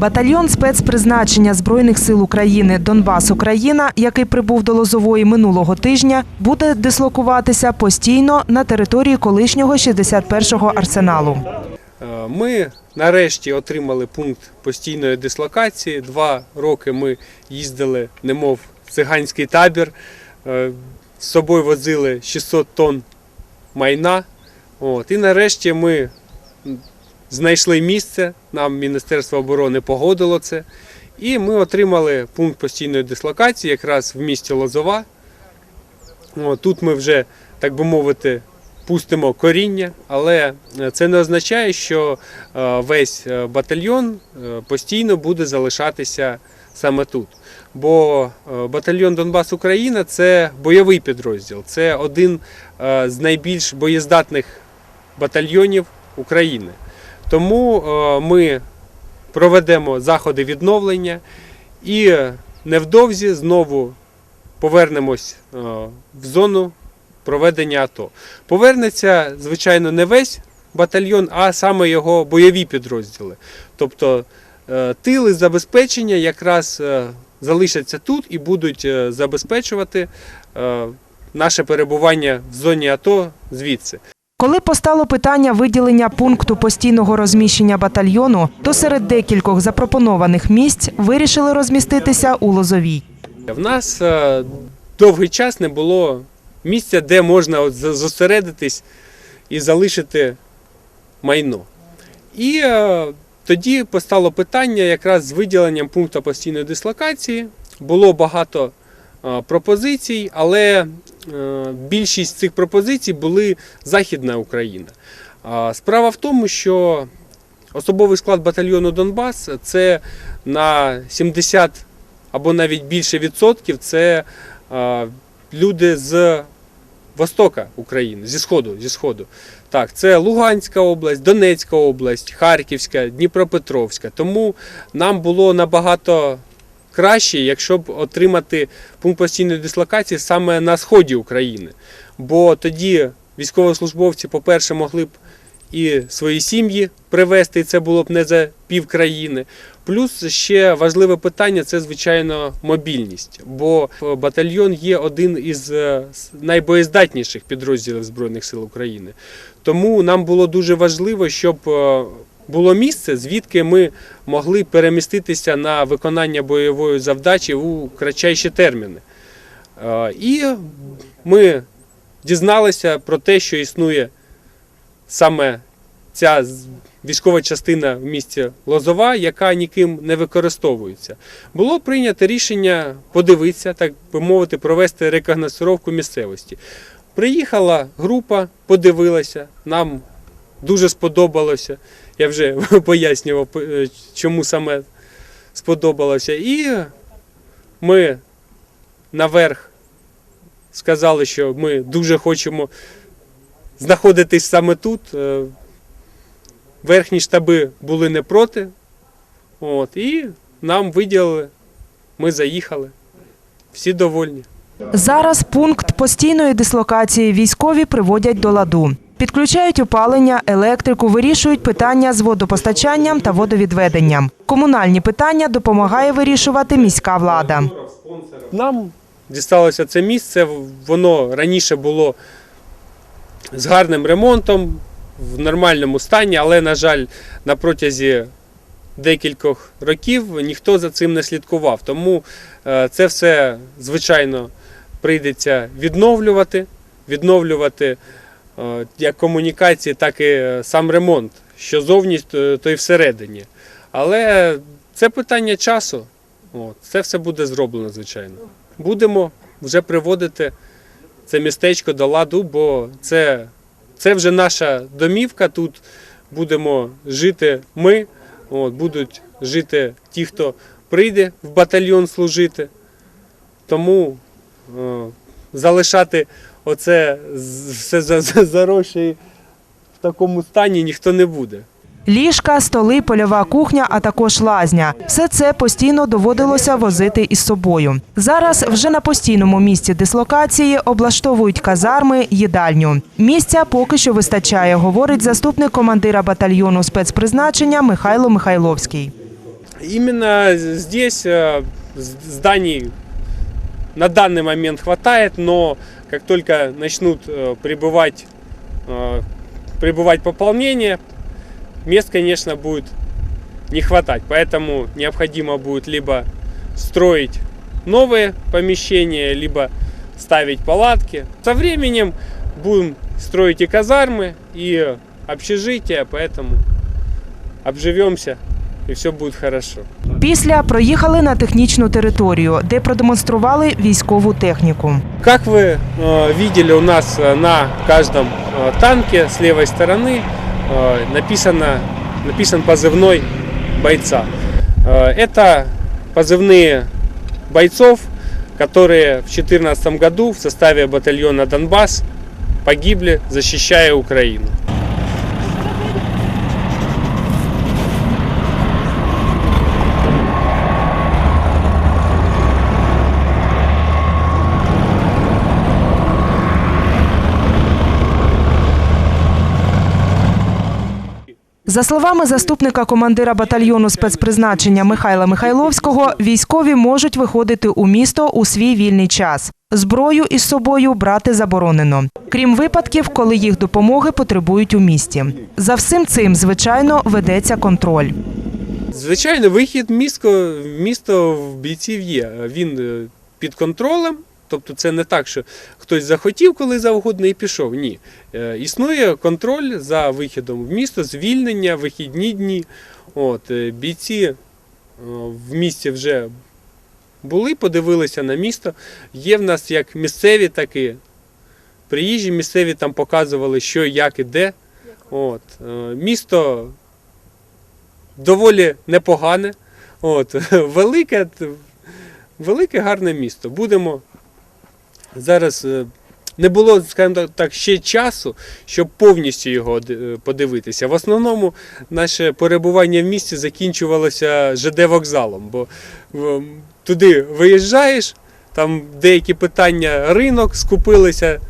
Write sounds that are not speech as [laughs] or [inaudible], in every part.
Батальйон спецпризначення Збройних сил України Донбас Україна, який прибув до Лозової минулого тижня, буде дислокуватися постійно на території колишнього 61-го арсеналу. Е, Ми нарешті отримали пункт постійної дислокації. Два роки ми їздили, немов в циганський табір. Е, З собою возили 600 тонн майна. От. І нарешті ми знайшли місце, нам Міністерство оборони погодило це. І ми отримали пункт постійної дислокації якраз в місті Лозова. Тут ми вже, так би мовити, пустимо коріння, але е, це не означає, що е, весь е, батальйон постійно буде залишатися саме тут. Бо батальйон Донбас Україна це бойовий підрозділ, це один з найбільш боєздатних батальйонів України. Тому е, ми проведемо заходи відновлення і невдовзі знову повернемось е, в зону проведення АТО. Повернеться, звичайно, не весь батальйон, а саме його бойові підрозділи. Тобто е, тили забезпечення якраз залишаться тут і будуть забезпечувати наше перебування в зоні АТО звідси. Коли постало питання виділення пункту постійного розміщення батальйону, то серед декількох запропонованих місць вирішили розміститися у Лозовій. В нас е, довгий час не було місця, де можна зосередитись і залишити майно. І е, тоді постало питання якраз з виділенням пункту постійної дислокації. Було багато е, пропозицій, але більшість цих пропозицій були Західна Україна. Справа в тому, що особовий склад батальйону Донбас це на 70 або навіть більше відсотків це е, люди з Востока України, зі Сходу. Зі Сходу. Так, це Луганська область, Донецька область, Харківська, Дніпропетровська. Тому нам було набагато краще, якщо б отримати пункт постійної дислокації саме на сході України. Бо тоді військовослужбовці, по-перше, могли б і свої сім'ї привезти, і це було б не за пів країни. Плюс ще важливе питання це, звичайно, мобільність. Бо батальйон є один із е, найбоєздатніших підрозділів Збройних сил України. Тому нам було дуже важливо, щоб е, було місце, звідки ми могли переміститися на виконання бойової завдачі у кратчайші терміни. І ми дізналися про те, що існує саме ця військова частина в місті Лозова, яка ніким не використовується. Було прийнято рішення подивитися, так би мовити, провести рекогносцировку місцевості. Приїхала група, подивилася, нам дуже сподобалося. Я вже [laughs] пояснював, е, чому саме сподобалося. І ми наверх сказали, що ми дуже хочемо знаходитись саме тут. Е, Верхні штаби були не проти. От, і нам виділили, ми заїхали. Всі довольні. Зараз пункт постійної дислокації військові приводять до ладу. Підключають опалення, електрику, вирішують питання з водопостачанням та водовідведенням. Комунальні питання допомагає вирішувати міська влада. Нам дісталося це місце, воно раніше було з гарним ремонтом, в нормальному стані, але, на жаль, на протязі декількох років ніхто за цим не слідкував. Тому е, це все, звичайно, прийдеться відновлювати, відновлювати як комунікації, так і е, сам ремонт, що зовні, то то й всередині. Але це питання часу. Це все буде зроблено, звичайно. Будемо вже приводити це містечко до ладу, бо це, це вже наша домівка. Тут будемо жити ми, от, будуть жити ті, хто прийде в батальйон служити. Тому е, залишати оце все за- за- заросше в такому стані ніхто не буде. Ліжка, столи, польова кухня, а також лазня. Все це постійно доводилося возити із собою. Зараз вже на постійному місці дислокації облаштовують казарми, їдальню. Місця поки що вистачає, говорить заступник командира батальйону спецпризначення Михайло Михайловський. Именно здесь з- зданий на данный момент хватает, но как только начнут э, прибывать, э, прибывать пополнение, мест, конечно, будет не хватать. Поэтому необходимо будет либо строить новые помещения, либо ставить палатки. Со временем будем строить и казармы, и общежития, поэтому обживемся и все будет хорошо. Після проїхали на технічну територію, де продемонстрували військову техніку. Как вы э, видели, у нас э, на каждом э, танке с левой стороны э, написано, написан позывной бойца. Э, это позывные бойцов, которые в 2014 году в составе батальона Донбасс погибли, защищая Украину. За словами заступника командира батальйону спецпризначення Михайла Михайловського, військові можуть виходити у місто у свій вільний час. Зброю із собою брати заборонено, крім випадків, коли їх допомоги потребують у місті. За всім цим, звичайно, ведеться контроль. Звичайно, вихід місто, місто в бійців є. Він е, під контролем. Тобто це не так, що хтось захотів коли завгодно і пішов. Ні. Е, Існує контроль за вихідом в місто, звільнення, вихідні дні. От, е, бійці е, в місті вже були, подивилися на місто. Є в нас як місцеві, так і приїжджі місцеві там показували, що, як і де. От, місто доволі непогане. От, [laughs] велике, велике гарне місто. Будемо зараз. е, Не було, скажімо так- ще часу, щоб повністю його подивитися. В основному наше перебування в місті закінчувалося ЖД вокзалом, бо е, туди виїжджаєш, там деякі питання ринок скупилися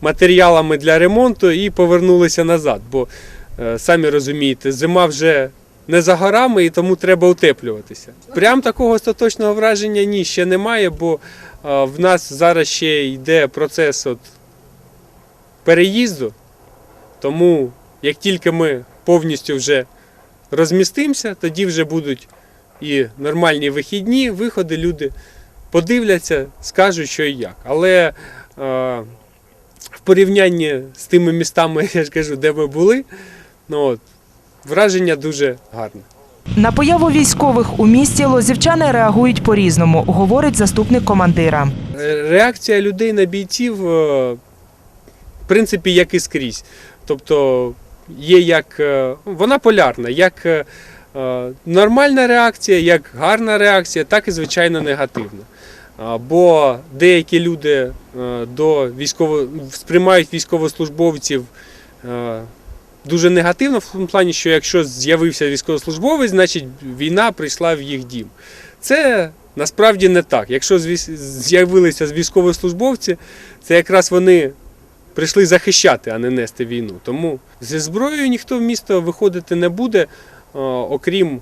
матеріалами для ремонту і повернулися назад. Бо е, самі розумієте, зима вже не за горами і тому треба утеплюватися. Прям такого остаточного враження ні, ще немає, бо е, в нас зараз ще йде процес от переїзду. Тому як тільки ми повністю вже розмістимося, тоді вже будуть і нормальні вихідні, виходи, люди подивляться, скажуть, що і як. Але е, в порівнянні з тими містами, [laughs] я ж кажу, де ми були, ну, от, враження дуже гарне. На появу військових у місті лозівчани реагують по-різному, говорить заступник командира. Е, Реакція людей на бійців, е, в принципі, як і скрізь. Тобто є як е, вона полярна, як нормальна реакція, як гарна реакція, так і звичайно негативна. Бо деякі люди до військово сприймають військовослужбовців дуже негативно, в тому плані, що якщо з'явився військовослужбовець, значить війна прийшла в їх дім. Це насправді не так. Якщо з'явилися військовослужбовці, це якраз вони прийшли захищати, а не нести війну. Тому зі зброєю ніхто в місто виходити не буде, окрім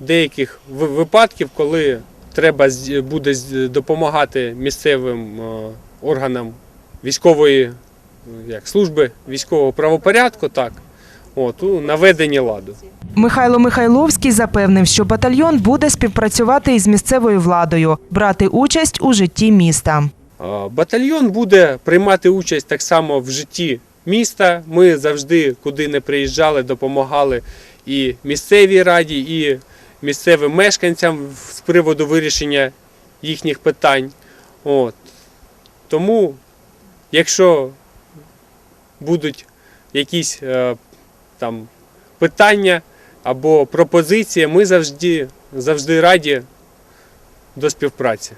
деяких випадків, коли треба буде допомагати місцевим органам військової як, служби військового правопорядку, так, от, у наведенні ладу. Михайло Михайловський запевнив, що батальйон буде співпрацювати із місцевою владою, брати участь у житті міста. Батальйон буде приймати участь так само в житті міста. Ми завжди, куди не приїжджали, допомагали і місцевій раді, і місцевим мешканцям з приводу вирішення їхніх питань. От. Тому, якщо будуть якісь е, там питання або пропозиції, ми завжди, завжди раді до співпраці.